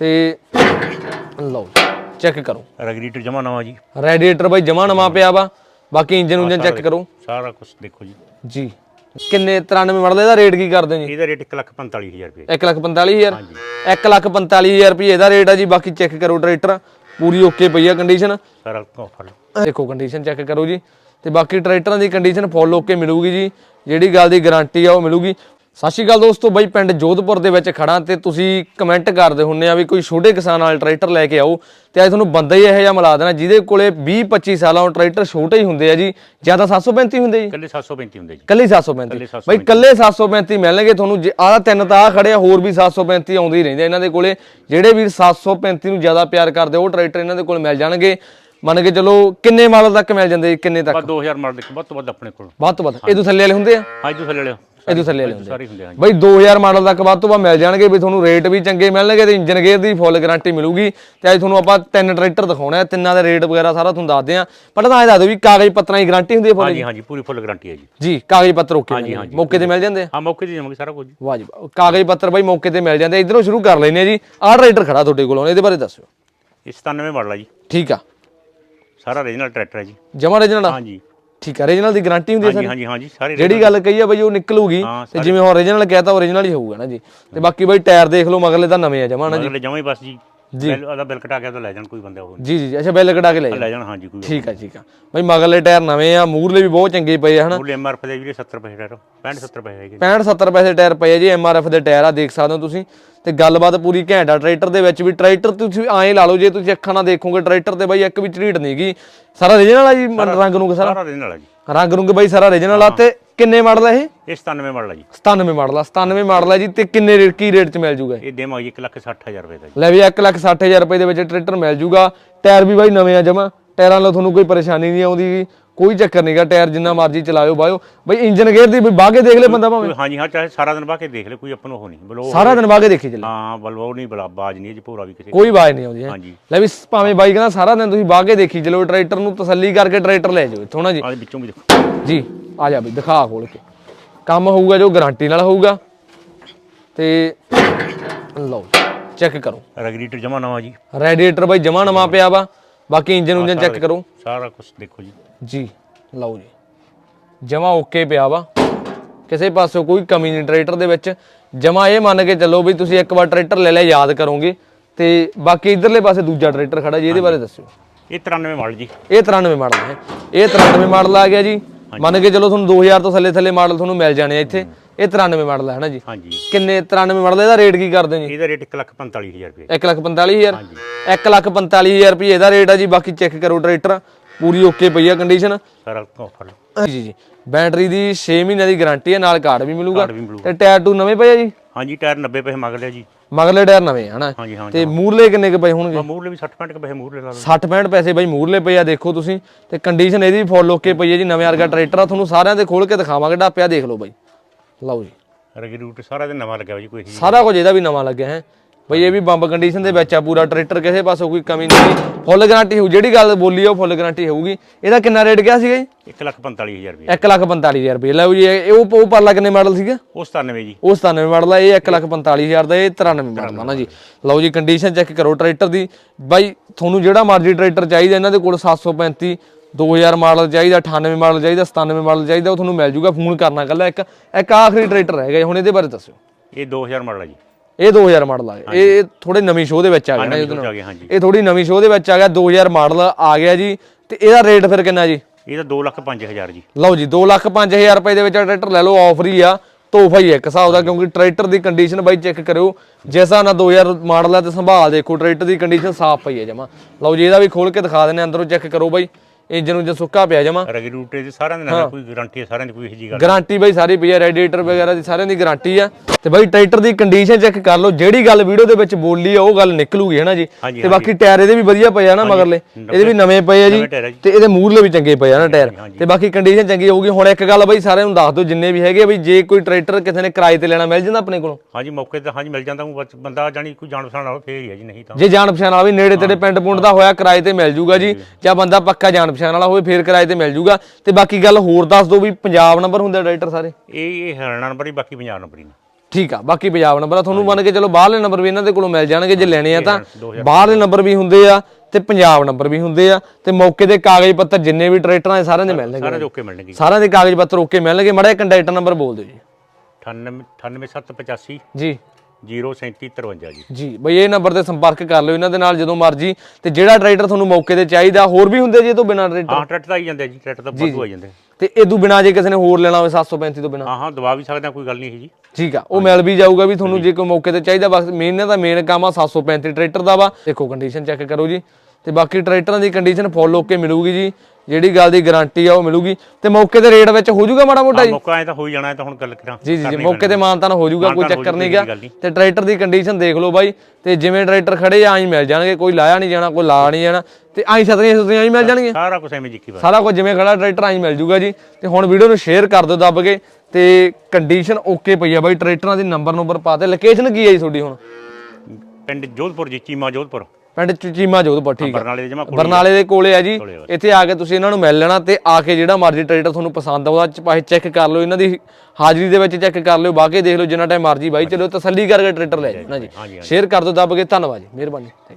ਤੇ ਲਓ ਚੈੱਕ ਕਰੋ। ਰੈਗੂਲੇਟਰ ਜਮਾ ਨਵਾਂ ਜੀ। ਰੈਡੀਏਟਰ ਬਾਈ ਜਮਾ ਨਵਾਂ ਪਿਆ ਵਾ ਬਾਕੀ ਇੰਜਨ ਉਂਜਨ ਚੈੱਕ ਕਰੋ। ਸਾਰਾ ਕੁਝ ਦੇਖੋ ਜੀ। ਜੀ ਕਿੰਨੇ 93 ਮਾਡਲ ਇਹਦਾ ਰੇਟ ਕੀ ਕਰਦੇ ਜੀ ਇਹਦਾ ਰੇਟ 1,45,000 ਰੁਪਏ। 145000 ਹਾਂਜੀ। 145000 ਰੁਪਏ ਇਹਦਾ ਰੇਟ ਆ ਜੀ ਬਾਕੀ ਚੈੱਕ ਕਰੋ ਟਰੈਕਟਰ ਪੂਰੀ ਓਕੇ ਪਈ ਆ ਕੰਡੀਸ਼ਨ ਸਾਰਾ ਆਫਰ ਦੇਖੋ ਕੰਡੀਸ਼ਨ ਚੈੱਕ ਕਰੋ ਜੀ ਤੇ ਬਾਕੀ ਟਰੈਕਟਰਾਂ ਦੀ ਕੰਡੀਸ਼ਨ ਫੁੱਲ ਓਕੇ ਮਿਲੂਗੀ ਜੀ ਜਿਹੜੀ ਗੱਲ ਦੀ ਗਾਰੰਟੀ ਆ ਉਹ ਮਿਲੂਗੀ। ਸਤਿ ਸ਼੍ਰੀ ਅਕਾਲ ਦੋਸਤੋ ਬਾਈ ਪਿੰਡ ਜੋਧਪੁਰ ਦੇ ਵਿੱਚ ਖੜਾ ਤੇ ਤੁਸੀਂ ਕਮੈਂਟ ਕਰਦੇ ਹੁੰਨੇ ਆ ਵੀ ਕੋਈ ਛੋਟੇ ਕਿਸਾਨ ਵਾਲੇ ਟਰੈਕਟਰ ਲੈ ਕੇ ਆਓ ਤੇ ਅੱਜ ਤੁਹਾਨੂੰ ਬੰਦਾ ਹੀ ਇਹੋ ਜਿਹਾ ਮਿਲਾ ਦੇਣਾ ਜਿਹਦੇ ਕੋਲੇ 20 25 ਸਾਲਾਂ ਉਹ ਟਰੈਕਟਰ ਛੋਟੇ ਹੀ ਹੁੰਦੇ ਆ ਜੀ ਜਾਂ ਤਾਂ 735 ਹੁੰਦੇ ਜੀ। ਕੱਲੇ 735 ਹੁੰਦੇ ਜੀ। ਕੱਲੇ 735 ਇਕੱਲੇ 735 ਬਾਈ ਕੱਲੇ 735 ਮਿਲਣਗੇ ਤੁਹਾਨੂੰ ਜੇ ਆਹ ਤਿੰਨ ਤਾਂ ਆ ਖੜੇ ਆ ਹੋਰ ਵੀ 735 ਆਉਂਦੇ ਹੀ ਰਹਿੰਦੇ ਇਹਨਾਂ ਦੇ ਕੋਲੇ। ਜਿਹੜੇ ਵੀ 735 ਨੂੰ ਜ਼ਿਆਦਾ ਪਿਆਰ ਕਰਦੇ ਉਹ ਟਰੈਕਟਰ ਇਹਨਾਂ ਦੇ ਕੋਲ ਮਿਲ ਜਾਣਗੇ। ਮੰਨ ਕੇ ਚਲੋ ਕਿੰਨੇ ਮਾਡਲ ਤੱਕ ਮਿਲ ਜਾਂਦੇ ਕਿੰਨੇ ਤੱਕ? ਬਸ 2000 ਮਾਡਲ ਦੇ ਵੱਧ ਤੋਂ ਵੱਧ ਆਪਣੇ ਕੋਲ। ਵੱਧ ਤੋਂ ਵੱਧ। ਇਹ ਤੋਂ ਥੱਲੇ ਵਾਲੇ ਹੁੰਦੇ ਆ? ਹਾਂ ਇਹ ਤੋਂ ਥੱਲੇ ਵਾਲੇ। ਹੁੰਦੇ ਆ। ਸਾਰੇ ਹੁੰਦੇ ਹਾਂ ਬਾਈ 2000 ਮਾਡਲ ਤੱਕ ਵੱਧ ਤੋਂ ਵੱਧ ਮਿਲ ਜਾਣਗੇ ਵੀ ਤੁਹਾਨੂੰ ਰੇਟ ਵੀ ਚੰਗੇ ਮਿਲਣਗੇ ਤੇ ਇੰਜਨ ਗੇਅਰ ਦੀ ਫੁੱਲ ਗਾਰੰਟੀ ਮਿਲੂਗੀ। ਤੇ ਅੱਜ ਤੁਹਾਨੂੰ ਆਪਾਂ ਤਿੰਨ ਟਰੈਕਟਰ ਦਿਖਾਉਣੇ ਆ ਤਿੰਨਾਂ ਦੇ ਰੇਟ ਵਗੈਰਾ ਸਾਰਾ ਤੁਹਾਨੂੰ ਦੱਸਦੇ ਆ। ਪਰ ਤਾਂ ਇਹ ਦੱਸ ਦਿਓ ਵੀ ਕਾਗਜ਼ ਪੱਤਰਾਂ ਦੀ ਗਾਰੰਟੀ ਹੁੰਦੀ ਹੈ ਹਾਂ ਫੁੱਲ ਜੀ ਹਾਂ ਜੀ ਪੂਰੀ ਫੁੱਲ ਗਾਰੰਟੀ ਹੈ ਜੀ। ਜੀ ਕਾਗਜ਼ ਪੱਤਰ ਓਕੇ ਹਾਂਜੀ, ਹਾਂਜੀ। ਮੌਕੇ ਤੇ ਮਿਲ ਜਾਂਦੇ ਆ? ਹਾਂ ਮੌਕੇ ਤੇ ਜਾਵਾਂਗੇ ਸਾਰਾ ਕੁਝ। ਵਾਹ ਜੀ ਵਾਹ। ਕਾਗਜ਼ ਪੱਤਰ ਬਾਈ ਮੌਕੇ ਤੇ ਮਿਲ ਜਾਂਦੇ ਇਧਰੋਂ ਸ਼ੁਰੂ ਕਰ ਲੈਨੇ ਆ ਜੀ। ਆਹ ਰਾਈਡਰ ਖੜਾ ਤੁਹਾਡੇ ਕੋਲ ਇਹਦੇ ਬਾਰੇ ਦੱਸਿਓ। ਇਹ 97 ਮਾਡਲ ਆ ਜੀ। ਠੀਕ ਆ। ਸਾਰਾ ਰੀਜਨਲ ਟਰੈਕਟਰ ਹੈ ਜੀ। ਜਮਾ ਰੀਜਨਲ ਹਾਂ ਜੀ ਠੀਕ ਆ ਰੀਜਨਲ ਦੀ ਗਾਰੰਟੀ ਹੁੰਦੀ ਹੈ ਹਾਂ ਸਰ? ਜੀ ਹਾਂ ਜੀ ਹਾਂ ਜੀ ਸਾਰੇ ਜਿਹੜੀ ਗੱਲ ਕਹੀ ਆ ਬਾਈ ਉਹ ਨਿਕਲੂਗੀ ਹਾਂ, ਤੇ ਜਿਵੇਂ ਹੁਣ ਰੀਜਨਲ ਕਹਿਤਾ ਓਰੀਜਨਲ ਹੀ ਹੋਊਗਾ ਨਾ ਜੀ। ਤੇ ਬਾਕੀ ਬਾਈ ਟਾਇਰ ਦੇਖ ਲਓ ਮਗਰਲੇ ਤਾਂ ਨਵੇਂ ਆ ਜਮਾ ਨਾ ਜੀ। ਅਗਲੇ ਜਮਾਂ ਹੀ ਬਸ ਜੀ। ਬਿੱਲ ਉਹਦਾ ਬਿੱਲ ਕਟਾ ਕੇ ਤਾਂ ਲੈ ਜਾਣ ਕੋਈ ਬੰਦਾ ਉਹ ਜੀ ਜੀ ਜੀ। ਅੱਛਾ ਬੈਲ ਕਢਾ ਕੇ ਲੈ ਜਾਓ। ਲੈ ਜਾਣ। ਹਾਂ ਜੀ ਕੋਈ ਠੀਕ ਆ ਠੀਕ ਆ। ਬਾਈ ਮਗਰਲੇ ਟਾਇਰ ਨਵੇਂ ਆ ਮੂਰਲੇ ਵੀ ਬਹੁਤ ਚੰਗੇ ਪਏ ਆ ਹਨਾ? ਐਮਆਰਐਫ ਦੇ ਵੀਰੇ 70 ਪੈਸੇ ਟਾਇਰ 65 70 ਪੈਸੇ ਹੈਗੇ 65 70 ਪੈਸੇ ਟਾਇਰ ਪਏ ਆ ਜੀ ਐਮਆਰਐਫ ਦੇ ਟਾਇਰ ਆ ਦੇਖ ਸਕਦੇ ਹੋ ਤੁਸੀਂ। ਤੇ ਗੱਲਬਾਤ ਪੂਰੀ ਘੈਂਟ ਆ ਟਰੈਕਟਰ ਦੇ ਵਿੱਚ ਵੀ ਟਰੈਕਟਰ ਤੁਸੀਂ ਐਂ ਲਾ ਲਓ ਜੇ ਤੁਸੀਂ ਅੱਖਾਂ ਨਾਲ ਦੇਖੋਗੇ ਟਰੈਕਟਰ ਤੇ ਬਾਈ ਇੱਕ ਵੀ ਝਰੀਟ ਨਹੀਂਗੀ ਸਾਰਾ ਰੀਜਨਲ ਆ ਜੀ ਰੰਗ ਨੂੰ ਸਾਰਾ? ਸਾਰਾ ਰੀਜਨਲ ਆ ਜੀ। ਰੰਗ ਰੁੰਗ ਬਾਈ ਸਾਰਾ ਰੀਜਨਲ ਆ ਤੇ ਕਿੰਨੇ ਮਾਡਲ ਆ ਇਹ? ਇਹ 97 ਮਾਡਲ ਆ ਜੀ। 97 ਮਾਡਲ ਆ 97 ਮਾਡਲ ਆ ਜੀ ਤੇ ਕਿੰਨੇ ਰੇਟ ਕੀ ਰੇਟ ਚ ਮਿਲ ਜੂਗਾ ਇਹ? ਦੇਵਾਂਗੇ 160000 ਰੁਪਏ ਦਾ ਜੀ। ਲੈ ਵੀ 160000 ਰੁਪਏ ਦੇ ਵਿੱਚ ਟਰੈਕਟਰ ਮਿਲ ਜੂਗਾ। ਟਾਇਰ ਵੀ ਬਾਈ ਨਵੇਂ ਆ ਜਮਾ। ਟਾਇਰਾਂ ਨਾਲ ਤੁਹਾਨੂੰ ਕੋਈ ਪਰੇਸ਼ਾਨੀ ਨਹੀਂ ਆਉਂਦੀ ਗੀ, ਕੋਈ ਚੱਕਰ ਨਹੀਂਗਾ ਟਾਇਰ ਜਿੰਨਾ ਮਰਜ਼ੀ ਚਲਾਇਓ ਬਾਇਓ। ਬਈ ਇੰਜਨ ਗੇਅਰ ਦੀ ਬਾਹ ਕੇ ਦੇਖ ਲੈ ਬੰਦਾ ਭਾਵੇਂ। ਕੋਈ ਹਾਂ ਜੀ ਹਾਂ ਚਾਹੇ ਸਾਰਾ ਦਿਨ ਕੇ ਦੇਖ ਲੈ ਕੋਈ ਆਪਾਂ ਨੂੰ ਉਹ ਨਹੀਂ ਬਲੋ ਸਾਰਾ ਦਿਨ ਕੇ ਦੇਖੀ ਚੱਲੇ। ਹਾਂ ਬਲਵੋ ਨਹੀਂ ਬਲਾ ਬਾਜ ਨਹੀਂ ਜੀ ਭੋਰਾ ਵੀ ਕਿਸੇ ਕੋਈ ਆਵਾਜ਼ ਨਹੀਂ ਆਉਂਦੀ ਹੈ। ਹਾਂ ਜੀ ਲੈ ਵੀ ਭਾਵੇਂ ਬਾਈ ਕਹਿੰਦਾ ਸਾਰਾ ਦਿਨ ਤੁਸੀਂ ਕੇ ਦੇਖੀ ਚਲੋ ਟਰੈਕਟਰ ਨੂੰ ਤਸੱਲੀ ਕਰਕੇ ਟਰੈਕਟਰ ਲੈ ਜਾਓ ਇੱਥੋਂ ਨਾ ਜੀ। ਵਿੱਚੋਂ ਵੀ ਦੇਖੋ। ਜੀ। ਆ ਜਾ ਬਈ ਦਿਖਾ ਖੋਲ ਕੇ। ਕੰਮ ਹੋਊਗਾ ਜੋ ਗਾਰੰਟੀ ਨਾਲ ਹੋਊਗਾ। ਤੇ ਲਓ ਚੈੱਕ ਕਰੋ। ਰੈਗੂਲੇਟਰ ਜਮਾ ਨਵਾਂ ਜੀ। ਰੈਡੀਏਟਰ ਬਾਈ ਜਮਾ ਨਵਾਂ ਪਿਆ ਵਾ। ਬਾਕੀ ਇੰਜਨ ਉਂਜਨ ਚੈੱਕ ਕਰੋ। ਸਾਰਾ ਕੁਝ ਦੇਖੋ ਜੀ। ਜੀ ਲਓ ਜੀ। ਜਮਾ ਓਕੇ ਪਿਆ ਵਾ। ਕਿਸੇ ਪਾਸੋਂ ਕੋਈ ਕਮੀ ਨਹੀਂ ਟਰੈਕਟਰ ਦੇ ਵਿੱਚ। ਜਮਾ ਇਹ ਮੰਨ ਕੇ ਚੱਲੋ ਵੀ ਤੁਸੀਂ ਇੱਕ ਵਾਰ ਟਰੈਕਟਰ ਲੈ ਲਿਆ ਯਾਦ ਕਰੋਗੇ। ਤੇ ਬਾਕੀ ਇਧਰਲੇ ਪਾਸੇ ਦੂਜਾ ਟਰੈਕਟਰ ਖੜਾ ਜੀ ਇਹਦੇ ਬਾਰੇ ਦੱਸਿਓ। ਇਹ 93 ਮਾਡਲ ਜੀ। ਇਹ 93 ਮਾਡਲ ਹੈ। ਇਹ 93 ਮਾਡਲ ਆ ਗਿਆ ਜੀ। ਮੰਨ ਕੇ ਚਲੋ ਤੁਹਾਨੂੰ 2000 ਤੋਂ ਥੱਲੇ ਥੱਲੇ ਮਾਡਲ ਤੁਹਾਨੂੰ ਮਿਲ ਜਾਣੇ ਆ ਇੱਥੇ। ਇਹ 93 ਮਾਡਲ ਹੈ ਨਾ ਜੀ? ਹਾਂ ਜੀ ਕਿੰਨੇ 93 ਮਾਡਲ ਇਹਦਾ ਰੇਟ ਕੀ ਕਰਦੇ ਜੀ? ਇਹਦਾ ਰੇਟ 145000 ਰੁਪਏ। 145000 145000 ਰੁਪਏ ਇਹਦਾ ਰੇਟ ਆ ਜੀ ਬਾਕੀ ਚੈੱਕ ਕਰੋ ਟਰੈਕਟਰ। ਪੂਰੀ ਓਕੇ ਪਈ ਆ ਕੰਡੀਸ਼ਨ ਸਾਰਾ ਆਫਰ ਜੀ ਜੀ। ਬੈਟਰੀ ਦੀ 6 ਮਹੀਨਿਆਂ ਦੀ ਗਾਰੰਟੀ ਹੈ ਨਾਲ ਕਾਰਡ ਵੀ ਮਿਲੂਗਾ। ਤੇ ਟਾਇਰ ਟੂ ਨਵੇਂ ਪਏ ਆ ਜੀ? ਹਾਂ ਜੀ ਟਾਇਰ 90 ਪੈਸੇ ਮੰਗ ਲਿਆ ਜੀ। ਮਗਲੇ ਟਾਇਰ ਨਵੇਂ ਹਨਾ? ਹਾਂ ਤੇ ਮੂਰਲੇ ਕਿੰਨੇ ਕੁ ਪਏ ਹੋਣਗੇ? ਮੂਰਲੇ ਵੀ 60 65 ਕੇ ਪੈਸੇ ਮੂਰਲੇ ਲਾ ਲਓ। 60 65 ਪੈਸੇ ਬਾਈ ਮੂਰਲੇ ਪਏ ਆ ਦੇਖੋ ਤੁਸੀਂ। ਤੇ ਕੰਡੀਸ਼ਨ ਇਹਦੀ ਵੀ ਫੁੱਲ ਓਕੇ ਪਈ ਹੈ ਜੀ ਨਵੇਂ ਵਰਗਾ ਟਰੈਕਟਰ ਆ ਤੁਹਾਨੂੰ ਸਾਰਿਆਂ ਦੇ ਖੋਲ ਕੇ ਦਿਖਾਵਾਂਗੇ ਢਾਪਿਆ ਦੇਖ ਲਓ ਬਾਈ। ਲਓ ਜੀ। ਰੈਗੂਲੇਟਰ ਸਾਰਾ ਦਿਨ ਨਵਾਂ ਲੱਗਿਆ ਜੀ ਕੋਈ ਸਾਰਾ ਕੁਝ ਇਹਦਾ ਵੀ ਨਵਾਂ ਲੱਗਿਆ ਹੈ। ਬਈ ਇਹ ਵੀ ਬੰਬ ਕੰਡੀਸ਼ਨ ਦੇ ਵਿੱਚ ਆ ਪੂਰਾ ਟਰੈਕਟਰ ਕਿਸੇ ਪਾਸੋਂ ਕੋਈ ਕਮੀ ਨਹੀਂ ਫੁੱਲ ਗਾਰੰਟੀ ਹੋਊ ਜਿਹੜੀ ਗੱਲ ਬੋਲੀ ਆ ਉਹ ਫੁੱਲ ਗਾਰੰਟੀ ਹੋਊਗੀ। ਇਹਦਾ ਕਿੰਨਾ ਰੇਟ ਗਿਆ ਸੀਗਾ ਜੀ? 145000 ਰੁਪਏ। 145000 ਰੁਪਏ। ਲਓ ਜੀ ਇਹ ਉਹ ਉਹ ਪਰਲਾ ਕਿੰਨੇ ਮਾਡਲ ਸੀਗਾ? ਉਹ 97 ਜੀ। ਉਹ 97 ਮਾਡਲ ਆ ਇਹ 145000 ਦਾ ਇਹ 93 ਮਾਡਲ ਆ ਨਾ ਜੀ? ਲਓ ਜੀ ਕੰਡੀਸ਼ਨ ਚੈੱਕ ਕਰੋ ਟਰੈਕਟਰ ਦੀ। ਬਾਈ ਤੁਹਾਨੂੰ ਜਿਹੜਾ ਮਰਜ਼ੀ ਟਰੈਕਟਰ ਚਾਹੀਦਾ ਇਹਨਾਂ ਦੇ ਕੋਲ 735 2000 ਮਾਡਲ ਚਾਹੀਦਾ 98 ਮਾਡਲ ਚਾਹੀਦਾ 97 ਮਾਡਲ ਚਾਹੀਦਾ ਉਹ ਤੁਹਾਨੂੰ ਮਿਲ ਜੂਗਾ ਫੋਨ ਕਰਨਾ ਕੱਲਾ ਇੱਕ। ਇੱਕ ਆਖਰੀ ਟਰੈਕਟਰ ਹੈਗਾ ਹੁਣ ਇਹਦੇ ਬਾਰੇ ਦੱਸਿਓ। ਇਹ 2000 ਮਾਡਲ ਆ ਜੀ। ਇਹ 2000 ਮਾਡਲ ਆ। ਗਿਆ ਇਹ ਥੋੜੇ ਨਵੀਂ ਸ਼ੋਅ ਦੇ ਵਿੱਚ ਆ ਗਿਆ ਜੀ ਇਹ ਥੋੜੀ ਨਵੀਂ ਸ਼ੋਅ ਦੇ ਵਿੱਚ ਆ ਗਿਆ 2000 ਮਾਡਲ ਆ ਗਿਆ ਜੀ। ਤੇ ਇਹਦਾ ਰੇਟ ਫਿਰ ਕਿੰਨਾ ਜੀ? ਇਹਦਾ 2 ਲੱਖ 5000 ਜੀ। ਲਓ ਜੀ 2 ਲੱਖ 5000 ਰੁਪਏ ਦੇ ਵਿੱਚ ਟਰੈਕਟਰ ਲੈ ਲਓ ਆਫਰ ਹੀ ਆ ਤੋਹਫਾ ਹੀ ਹੈ ਇੱਕ ਹਿਸਾਬ ਦਾ ਕਿਉਂਕਿ ਟਰੈਕਟਰ ਦੀ ਕੰਡੀਸ਼ਨ ਬਾਈ ਚੈੱਕ ਕਰਿਓ। ਜੈਸਾ ਨਾ 2000 ਮਾਡਲ ਹੈ ਤੇ ਸੰਭਾਲ ਦੇਖੋ ਟਰੈਕਟਰ ਦੀ ਕੰਡੀਸ਼ਨ ਸਾਫ਼ ਪਈ ਹੈ ਜਮਾ। ਲਓ ਜੀ ਇਹਦਾ ਵੀ ਖੋਲ ਕੇ ਦਿਖਾ ਹਾਂ, ਅੰਦਰੋਂ ਚੈੱਕ ਕਰੋ ਬਾਈ। ਇੰਜਨ ਨੂੰ ਜੇ ਸੁੱਕਾ ਪਿਆ ਜਮਾ। ਰੈਗੂਲੇਟਰ ਦੀ ਸਾਰਿਆਂ ਦੇ ਨਾਲ ਕੋਈ ਗਾਰੰਟੀ ਹੈ ਸਾਰਿਆਂ ਦੀ ਕੋਈ ਇਹੋ ਜਿਹੀ ਗੱਲ ਗਾਰੰਟੀ ਬਾਈ ਸਾਰੀ ਪਈ ਹੈ ਰੈਡੀਏਟਰ ਵਗੈਰਾ ਦੀ ਸਾਰਿਆਂ ਦੀ ਗਾਰੰਟੀ ਆ। ਤੇ ਬਾਈ ਟਰੈਕਟਰ ਦੀ ਕੰਡੀਸ਼ਨ ਚੈੱਕ ਕਰ ਲਓ ਜਿਹੜੀ ਗੱਲ ਵੀਡੀਓ ਦੇ ਵਿੱਚ ਬੋਲੀ ਆ ਉਹ ਗੱਲ ਨਿਕਲੂਗੀ ਹੈ ਨਾ ਜੀ? ਹਾਂਜੀ, ਤੇ ਬਾਕੀ ਟਾਇਰ ਇਹਦੇ ਵੀ ਵਧੀਆ ਪਏ ਆ ਨਾ ਮਗਰਲੇ। ਇਹਦੇ ਵੀ ਨਵੇਂ ਪਏ ਆ ਜੀ। ਤੇ ਇਹਦੇ ਮੂਰਲੇ ਵੀ ਚੰਗੇ ਪਏ ਆ ਨਾ ਟਾਇਰ। ਹਾਂਜੀ। ਤੇ ਬਾਕੀ ਕੰਡੀਸ਼ਨ ਚੰਗੀ ਹੋਊਗੀ। ਹੁਣ ਇੱਕ ਗੱਲ ਬਾਈ ਸਾਰਿਆਂ ਨੂੰ ਦੱਸ ਦਿਓ ਜਿੰਨੇ ਵੀ ਹੈਗੇ ਬਈ ਜੇ ਕੋਈ ਟਰੈਕਟਰ ਕਿਸੇ ਨੇ ਕਿਰਾਏ ਤੇ ਲੈਣਾ ਮਿਲ ਜਾਂਦਾ ਆਪਣੇ ਕੋਲੋਂ? ਹਾਂ ਜੀ ਮੌਕੇ ਤੇ ਹਾਂ ਜੀ ਮਿਲ ਜਾਂਦਾ ਬੰਦਾ ਜਾਨੀ ਕੋਈ ਜਾਣ ਪਛਾਣ ਵਾਲਾ ਫੇਰ ਹੀ ਹੈ ਜੀ ਨਹੀਂ ਤਾਂ। ਜੇ ਜਾਣ ਪਛਾਣ ਵਾਲਾ ਵੀ ਨੇੜੇ ਤੇੜੇ ਪਿੰਡ ਪੁੰਡ ਦਾ ਹੋਇਆ ਕਿਰਾਏ ਤੇ ਮਿਲ ਜੂਗਾ ਜੀ ਜਾਂ ਬੰਦਾ ਪੱਕਾ ਜਾਣ ਪਛਾਣ ਵਾਲਾ ਹੋਵੇ ਫੇਰ ਕਿਰਾਏ ਤੇ ਮਿਲ ਜੂਗਾ। ਤੇ ਬਾਕੀ ਗੱਲ ਹੋਰ ਦੱਸ ਦਿਓ ਵੀ ਪੰਜਾਬ ਨੰਬਰ ਹੁੰਦੇ ਟਰੈਕਟਰ ਸਾਰੇ? ਇਹ ਇਹ ਹਰਿਆਣਾ ਨੰਬਰ ਹੀ ਬਾਕੀ ਪੰਜਾਬ ਨੰਬਰ ਹੀ ਨੇ। ਠੀਕ ਆ ਬਾਕੀ ਪੰਜਾਬ ਨੰਬਰ ਆ। ਤੁਹਾਨੂੰ ਮੰਨ ਕੇ ਚਲੋ ਬਾਹਰਲੇ ਨੰਬਰ ਵੀ ਇਹਨਾਂ ਦੇ ਕੋਲੋਂ ਮਿਲ ਜਾਣਗੇ ਜੇ ਲੈਣੇ ਆ ਤਾਂ। ਬਾਹਰਲੇ ਨੰਬਰ ਵੀ ਹੁੰਦੇ ਆ ਤੇ ਪੰਜਾਬ ਨੰਬਰ ਵੀ ਹੁੰਦੇ ਆ। ਤੇ ਮੌਕੇ ਦੇ ਕਾਗਜ਼ ਪੱਤਰ ਜਿੰਨੇ ਵੀ ਟਰੈਕਟਰਾਂ ਦੇ ਸਾਰਿਆਂ ਦੇ ਮਿਲਣਗੇ। ਸਾਰੇ ਓਕੇ ਮਿਲਣਗੇ। ਸਾਰਿਆਂ ਦੇ ਕਾਗਜ਼ ਪੱਤਰ ਓਕੇ ਮਿਲਣਗੇ। ਮੜਾ ਕੰਟੈਕਟ ਨੰਬਰ ਬੋਲ ਦਿਓ ਜੀ। 98 98785 ਜੀ। 03753 ਜੀ। ਜੀ ਬਈ ਇਹ ਨੰਬਰ ਤੇ ਸੰਪਰਕ ਕਰ ਲਿਓ ਇਹਨਾਂ ਦੇ ਨਾਲ ਜਦੋਂ ਮਰਜ਼ੀ। ਤੇ ਜਿਹੜਾ ਟਰੈਕਟਰ ਤੁਹਾਨੂੰ ਮੌਕੇ ਤੇ ਚਾਹੀਦਾ ਹੋਰ ਵੀ ਹੁੰਦੇ ਜੀ ਇਹ ਤੋਂ ਬਿਨਾਂ ਟਰੈਕਟਰ? ਹਾਂ ਟਰੈਕਟ ਤਾਂ ਆਈ ਜਾਂਦੇ ਜੀ ਟਰੈਕਟ ਤਾਂ ਵਾਧੂ ਆਈ ਜਾਂਦੇ ਤੇ ਤੋਂ ਬਿਨਾਂ ਜੇ ਕਿਸੇ ਨੇ ਹੋਰ ਲੈਣਾ ਹੋਵੇ 735 ਤੋਂ ਬਿਨਾਂ। ਹਾਂ ਹਾਂ ਦਵਾ ਵੀ ਸਕਦੇ ਹਾਂ ਕੋਈ ਗੱਲ ਨਹੀਂ ਹੈ ਜੀ ਠੀਕ ਆ ਉਹ ਮਿਲ ਵੀ ਜਾਊਗਾ ਵੀ ਤੁਹਾਨੂੰ ਜੇ ਕੋਈ ਮੌਕੇ ਤੇ ਚਾਹੀਦਾ ਬਸ ਮੇਨ ਦਾ ਮੇਨ ਕੰਮ ਆ 735 ਟਰੈਕਟਰ ਦਾ ਵਾ। ਦੇਖੋ ਕੰਡੀਸ਼ਨ ਚੈੱਕ ਕਰੋ ਜੀ। ਤੇ ਬਾਕੀ ਟਰੈਕਟਰਾਂ ਦੀ ਕੰਡੀਸ਼ਨ ਫੁੱਲ ਹੋ ਕੇ ਮਿਲੂਗੀ ਜੀ। ਜਿਹੜੀ ਗੱਲ ਦੀ ਗਾਰੰਟੀ ਆ ਉਹ ਮਿਲੂਗੀ। ਤੇ ਮੌਕੇ ਤੇ ਰੇਟ ਵਿੱਚ ਹੋ ਜਾਊਗਾ ਮਾੜਾ ਮੋਟਾ ਜੀ? ਮੌਕਾ ਐ ਤਾਂ ਹੋ ਹੀ ਜਾਣਾ ਹੈ ਤਾਂ ਹੁਣ ਗੱਲ ਕਰਾਂ। ਜੀ ਜੀ ਮੌਕੇ ਤੇ ਮਾਨਤਾਨ ਹੋ ਜਾਊਗਾ ਕੋਈ ਚੱਕਰ ਨਹੀਂ ਜਾਊਗਾ, ਗਾ ਕੋਈ ਗੱਲ ਨਹੀਂ। ਤੇ ਟਰੈਕਟਰ ਦੀ ਕੰਡੀਸ਼ਨ ਦੇਖ ਲਓ ਬਾਈ ਤੇ ਜਿਵੇਂ ਟਰੈਕਟਰ ਖੜੇ ਆ ਆਈ ਮਿਲ ਜਾਣਗੇ ਕੋਈ ਲਾਇਆ ਨਹੀਂ ਜਾਣਾ ਕੋਈ ਲਾ ਨਹੀਂ ਜਾਣਾ ਤੇ ਆਈ ਛਤਰੀਆਂ ਛਤਰੀਆਂ ਹੀ ਮਿਲ ਜਾਣਗੀਆਂ। ਸਾਰਾ ਕੁਝ ਐਵੇਂ ਜਿੱਕੀ ਬਸ ਸਾਰਾ ਕੁਝ ਜਿਵੇਂ ਖੜਾ ਟਰੈਕਟਰ ਆਈ ਮਿਲ ਜੂਗਾ ਜੀ। ਤੇ ਹੁਣ ਵੀਡੀਓ ਨੂੰ ਸ਼ੇਅਰ ਕਰ ਦਿਓ ਦੱਬ ਕੇ ਤੇ ਕੰਡੀਸ਼ਨ ਓਕੇ ਪਈ ਆ ਬਾਈ ਟਰੈਕਟਰਾਂ ਦੀ ਨੰਬਰ ਨੰਬਰ ਪਾ ਤੇ ਲੋਕੇਸ਼ਨ ਕੀ ਜੀ ਤੁਹਾਡੀ ਹੁਣ? ਪਿੰਡ ਜੋਧਪੁਰ ਜੀ ਚੀਮਾ ਜੋਧਪੁਰ। ਪਿੰਡ ਚੀਮਾ ਜੋਧਪੁਰ ਠੀਕ ਬਰਨਾਲੇ ਦੇ ਜਮਾ ਕੋਲ ਬਰਨਾਲੇ ਦੇ ਕੋਲੇ ਆ ਜੀ। ਕੋਲੇ ਆ ਇੱਥੇ ਆ ਕੇ ਤੁਸੀਂ ਇਹਨਾਂ ਨੂੰ ਮਿਲ ਲੈਣਾ ਤੇ ਆ ਕੇ ਜਿਹੜਾ ਮਰਜ਼ੀ ਟਰੈਕਟਰ ਤੁਹਾਨੂੰ ਪਸੰਦ ਆਉਂਦਾ ਚਾਹੇ ਚੈੱਕ ਕਰ ਲਓ ਇਹਨਾਂ ਦੀ ਹਾਜ਼ਰੀ ਦੇ ਵਿੱਚ ਚੈੱਕ ਕਰ ਲਿਓ ਬਾਕੀ ਦੇਖ ਲਓ ਜਿੰਨਾ ਟਾਈਮ ਮਰਜ਼ੀ ਬਾਈ ਚਲੋ ਤਸੱਲੀ ਕਰਕੇ ਟਰੈਕਟਰ ਲੈ ਜਾਓ। ਨਾ ਜੀ। ਸ਼ੇਅਰ ਕਰ ਦਿਓ ਦੱਬ ਕੇ। ਧੰਨਵਾਦ ਜੀ। ਮਿਹਰਬਾਨੀ। Thank you